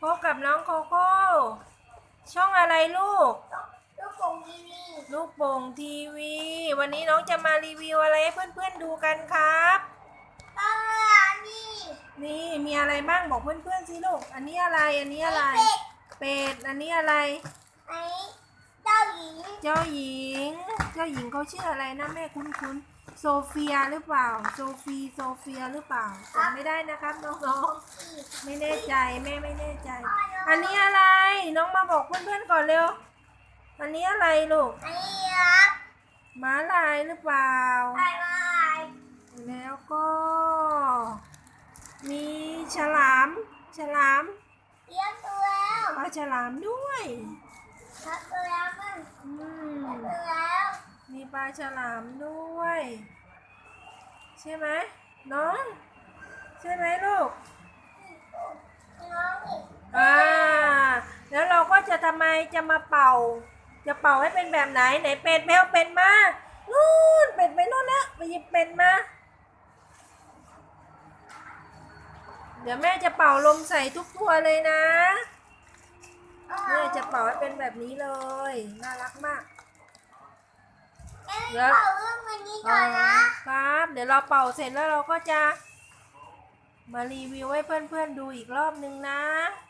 พบกับน้องโคโค่ช่องอะไรลูก ลูกโป่งทีวีลูกโป่งทีวี วันนี้น้องจะมารีวิวอะไรให้เพื่อนๆดูกันครับป้านี่นี่มีอะไรบ้างบอกเพื่อนๆสิลูก อันนี้อะไรอันนี้อะไร เป็ดเป็ดอันนี้อะไร ไอ้เจ้าหญิงเจ้าหญิง เจ้าหญิงเขาชื่ออะไรนะแม่คุ้นๆโซเฟียหรือเปล่า โซฟีโซเฟียหรือเปล่าจำไม่ได้นะครับน้องๆไม่แน่ใจแม่ไม่แน่ใจ อันนี้อะไรน้องมาบอกเพื่อนๆก่อนเร็ว อันนี้อะไรลูกไอ้ยักษ์ม้าลายหรือเปล่าไอ้ลายแล้วก็ มีฉลามฉลามเลี้ยงตัวแล้วปลาฉลามด้วยทักตัวแล้วมั้ง อืม ทักตัวแล้ว มี ปลาฉลามด้วย ใช่ไหมน้อง ใช่ไหมลูกน้องอีกอ่าแล้วเราก็จะทำไมจะมาเป่า จะเป่าให้เป็นแบบไหนไหนเป็ดแมวเป็ดมานู่นเป็ดไปนู่นแล้วไปหยิบเป็ดมาเดี๋ยวแม่จะเป่าลมใส่ทุกตัวเลยนะแม่จะเป่าให้เป็นแบบนี้เลย น่ารักมาก เดี๋ยวเป่าเรื่องวันนี้ก่อนนะครับ เดี๋ยวเราเป่าเสร็จแล้วเราก็จะ มารีวิวให้เพื่อนๆดูอีกรอบนึงนะเ